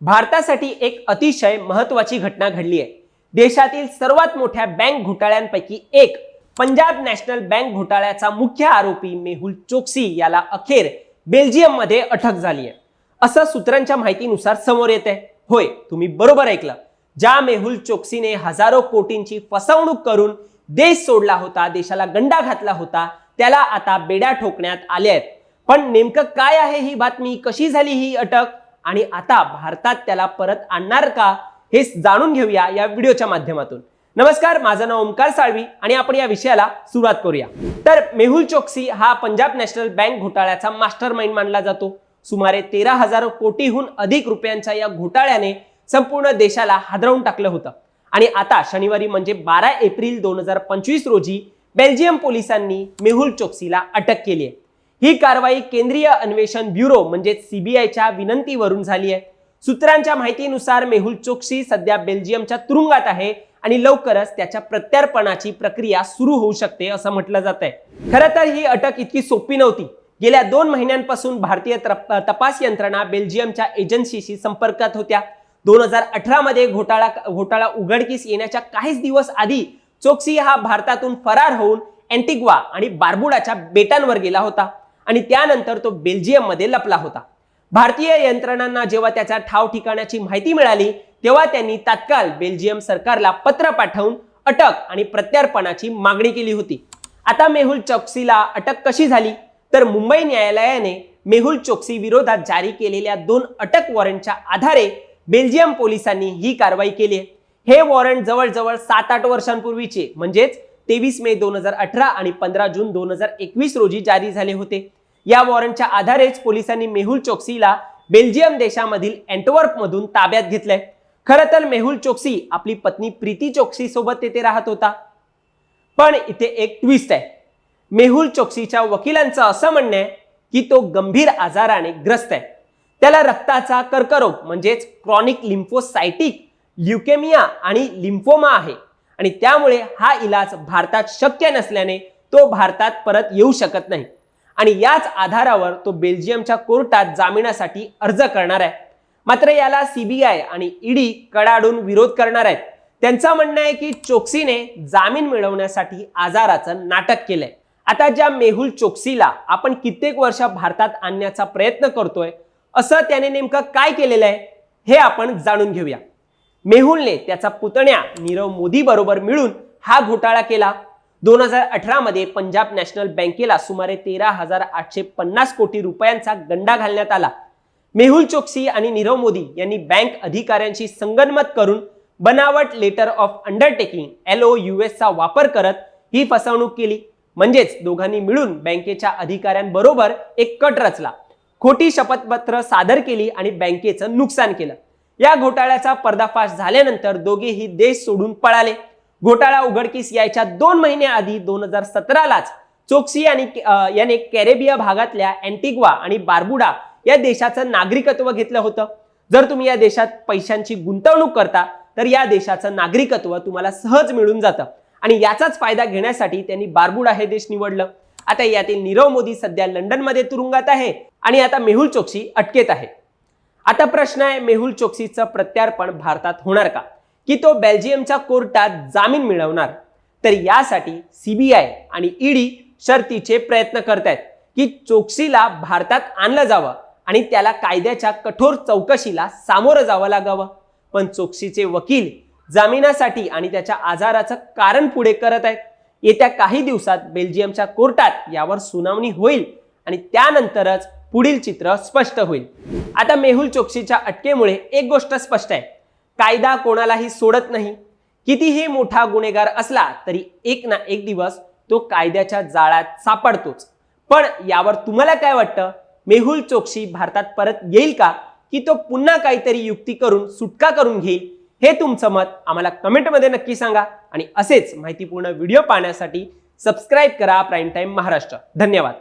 भारतासाठी एक अतिशय महत्वाची घटना घडली आहे. देशातील सर्वात मोठ्या बँक घोटाळ्यांपैकी एक पंजाब नॅशनल बँक घोटाळ्याचा मुख्य आरोपी मेहुल चोक्सी याला अखेर बेल्जियममध्ये अटक झाली आहे. असं सूत्रांच्या माहितीनुसार समोर येत आहे होय तुम्ही बरोबर ऐकलं. ज्या मेहुल चोक्सीने हजारो कोटींची फसवणूक करून देश सोडला होता देशाला गंडा घातला होता त्याला आता बेड्या ठोकण्यात आल्या आहेत. पण नेमकं काय आहे ही बातमी? कशी झाली ही अटक? आणि आता भारतात त्याला परत आणणार का हे जाणून घेऊया या व्हिडिओच्या माध्यमातून. नमस्कार माझं नाव ओमकार साळवी आणि आपण या विषयाला सुरुवात करूया. तर मेहुल चोक्सी हा पंजाब नॅशनल बँक घोटाळ्याचा मास्टर माइंड मानला जातो. सुमारे तेरा हजार कोटीहून अधिक रुपयांच्या या घोटाळ्याने संपूर्ण देशाला हादरवून टाकलं होतं. आणि आता शनिवारी म्हणजे बारा एप्रिल दोन हजार पंचवीस रोजी बेल्जियम पोलिसांनी मेहुल चोक्सीला अटक केली आहे. ही कारवाई केंद्रीय अन्वेषण ब्युरो म्हणजे सीबीआयच्या विनंतीवरून झाली आहे. सूत्रांच्या माहितीनुसार मेहुल चोक्सी सध्या बेल्जियमच्या तुरुंगात आहे आणि लवकरच त्याच्या प्रत्यार्पणाची प्रक्रिया सुरू होऊ शकते असं म्हटलं जात आहे. खरं तर ही अटक इतकी सोपी नव्हती. गेल्या दोन महिन्यांपासून भारतीय तपास यंत्रणा बेल्जियमच्या एजन्सीशी संपर्कात होत्या. दोन हजार अठरा मध्ये घोटाळा घोटाळा उघडकीस येण्याच्या काहीच दिवस आधी चोक्सी हा भारतातून फरार होऊन अँटिग्वा आणि बार्बुडाच्या बेटांवर गेला होता. आणि त्यानंतर तो बेल्जियममध्ये लपला होता. भारतीय यंत्रणांना जेव्हा त्याच्या ठाव ठिकाणाची माहिती मिळाली तेव्हा त्यांनी तात्काळ बेल्जियम सरकारला पत्र पाठवून अटक आणि प्रत्यार्पणाची मागणी केली होती. आता मेहुल चौकसीला अटक कशी झाली? तर मुंबई न्यायालयाने मेहुल चोक्सी विरोधात जारी केलेल्या दोन अटक वॉरंटच्या आधारे बेल्जियम पोलिसांनी ही कारवाई केली आहे. हे वॉरंट जवळजवळ सात आठ वर्षांपूर्वीचे म्हणजेच तेवीस मे दोन हजार अठरा आणि पंधरा जून दोन हजार एकवीस रोजी जारी झाले होते. या वॉरंटच्या आधारेच पोलिसांनी मेहुल चोक्सीला बेल्जियम देशामधील अँटवर्प मधून ताब्यात घेतलंय. खरं तर मेहुल चोक्सी आपली पत्नी प्रीती चोक्सी सोबत तेथे राहत होता. पण इथे एक ट्विस्ट आहे. मेहुल चोक्सीच्या वकिलांचं असं म्हणणं आहे की तो गंभीर आजाराने ग्रस्त आहे. त्याला रक्ताचा कर्करोग म्हणजेच क्रॉनिक लिम्फोसायटिक ल्युकेमिया आणि लिम्फोमा आहे. आणि त्यामुळे हा इलाज भारतात शक्य नसल्याने तो भारतात परत येऊ शकत नाही. आणि याच आधारावर तो बेल्जियमच्या कोर्टात जामिनासाठी अर्ज करणार आहे. मात्र याला सीबीआय आणि ईडी कडाडून विरोध करणार आहेत. त्यांचं म्हणणं आहे की चोक्सीने जामीन मिळवण्यासाठी आजाराचं नाटक केलंय. आता ज्या मेहुल चोक्सीला आपण कित्येक वर्ष भारतात आणण्याचा प्रयत्न करतोय असं त्याने नेमकं काय केलेलं आहे हे आपण जाणून घेऊया. मेहुलने त्याचा पुतण्या नीरव मोदी बरोबर मिळून हा घोटाळा केला. दोन हजार अठरा मध्ये पंजाब नॅशनल बँकेला सुमारे तेरा हजार आठशे पन्नास कोटी रुपयांचा गंडा घालण्यात आला. मेहुल चोक्सी आणि नीरव मोदी यांनी बँक अधिकाऱ्यांशी संगनमत करून बनावट letter of undertaking L O U चा वापर करत ही फसवणूक केली. म्हणजेच दोघांनी मिळून बँकेच्या अधिकाऱ्यांबरोबर एक कट रचला. खोटी शपथपत्र सादर केली आणि बँकेचं नुकसान केलं. या घोटाळ्याचा पर्दाफाश झाल्यानंतर दोघेही देश सोडून पळाले. घोटाळा उघडकीस यायच्या दोन महिन्याआधी दोन हजार सतरालाच चोक्सी आणि याने कॅरेबिया भागातल्या अँटिग्वा आणि बार्बुडा या देशाचं नागरिकत्व घेतलं होतं. जर तुम्ही या देशात पैशांची गुंतवणूक करता तर या देशाचं नागरिकत्व तुम्हाला सहज मिळून जातं. आणि याचाच फायदा घेण्यासाठी त्यांनी बार्बुडा हे देश निवडलं. आता यातील नीरव मोदी सध्या लंडनमध्ये तुरुंगात आहे आणि आता मेहुल चोक्सी अटकेत आहे. आता प्रश्न आहे मेहुल चोक्सीचं प्रत्यार्पण भारतात होणार का? की तो बेल्जियमच्या कोर्टात जामीन मिळवणार. तर यासाठी सीबीआय आणि ईडी शर्तीचे प्रयत्न करतायत की चोक्सीला भारतात आणलं जावं आणि त्याला कायद्याच्या कठोर चौकशीला सामोरं जावं लागावं. पण चोक्सीचे वकील जामिनासाठी आणि त्याच्या आजाराचं कारण पुढे करत आहेत. येत्या काही दिवसात बेल्जियमच्या कोर्टात यावर सुनावणी होईल आणि त्यानंतरच पुढील चित्र स्पष्ट होईल. आता मेहुल चोक्सीच्या अटकेमुळे एक गोष्ट स्पष्ट आहे. कायदा कोणालाही सोडत नाही. कितीही मोठा गुन्हेगार असला तरी एक ना एक दिवस तो कायद्याच्या जाळ्यात सापडतोच. पण यावर तुम्हाला काय वाटतं? मेहुल चोक्सी भारतात परत येईल का? की तो पुन्हा काहीतरी युक्ती करून सुटका करून घेईल? हे तुमचं मत आम्हाला कमेंटमध्ये नक्की सांगा. आणि असेच माहितीपूर्ण व्हिडिओ पाहण्यासाठी सबस्क्राईब करा प्राईम टाईम महाराष्ट्र. धन्यवाद.